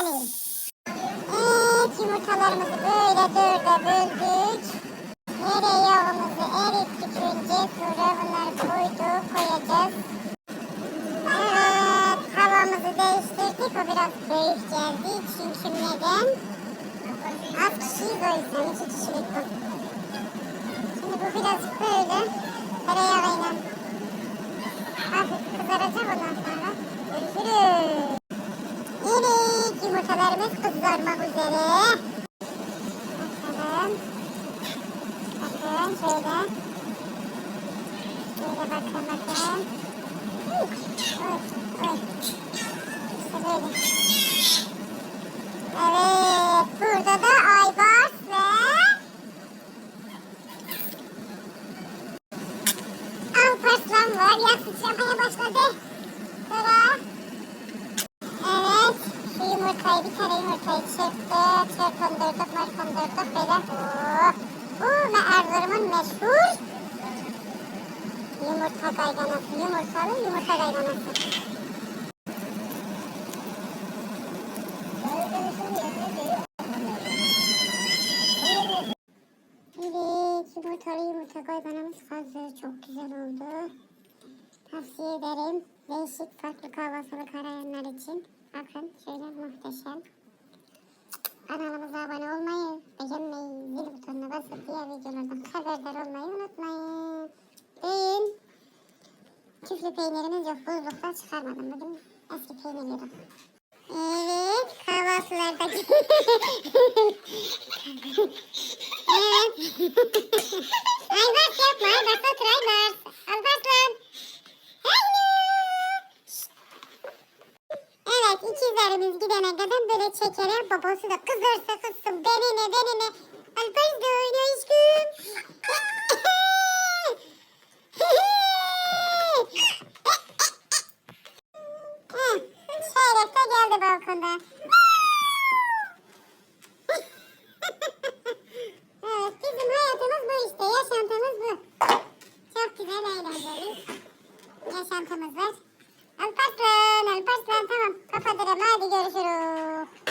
geleyim. Evet yumurtalarımızı böyle dörde böldük. Tereyağımızı erittik önce sonra bunları koyduk koyacağız. Evet havamızı değiştirdik o biraz büyük geldi çünkü neden? Az kişiyiz o yüzden iki kişilik bu. Şimdi bu biraz böyle tereyağıyla hafif kızaracak ondan sonra görüşürüz. Yumurtalarımız kızarmak üzere. Bakalım. Bakın şöyle. Şöyle bakın bakın. Oy, oy. İşte böyle. Evet burada da Aybars ve Alparslan var. Yak sıçramaya başladı. Sıra. Evet. Şu yumurtayı bir tane yumurtayı çırptık. Çırpındırdık, mırpındırdık böyle. Bu ve Erzurum'un meşhur yumurta kayganası. Yumurtalı yumurta kayganası. Evet, yumurtalı yumurta kayganamız hazır. Çok güzel oldu. Tavsiye ederim. Değişik farklı kahvaltılık arayanlar için. Bakın şöyle muhteşem. Kanalımıza abone olmayı, beğenmeyi, zil butonuna basıp diğer videolardan haberdar olmayı unutmayın. Bugün küflü peynirimiz yok. Buzluktan çıkarmadım. Bugün eski peynir yedim. Evet, kahvaltılardaki... evet. Aybars yapma, Aybars otur Aybars. Alparslan. Haydi. Evet ikizlerimiz gidene kadar böyle çekerek babası da kızarsa kızsın benine benine. Alpers de oynuyor aşkım. Şeyrek de geldi balkonda. evet bizim hayatımız bu işte yaşantımız bu. Çok güzel eğlenceli yaşantımız var. Alparslan, Alparslan tamam kapatırım hadi görüşürüz.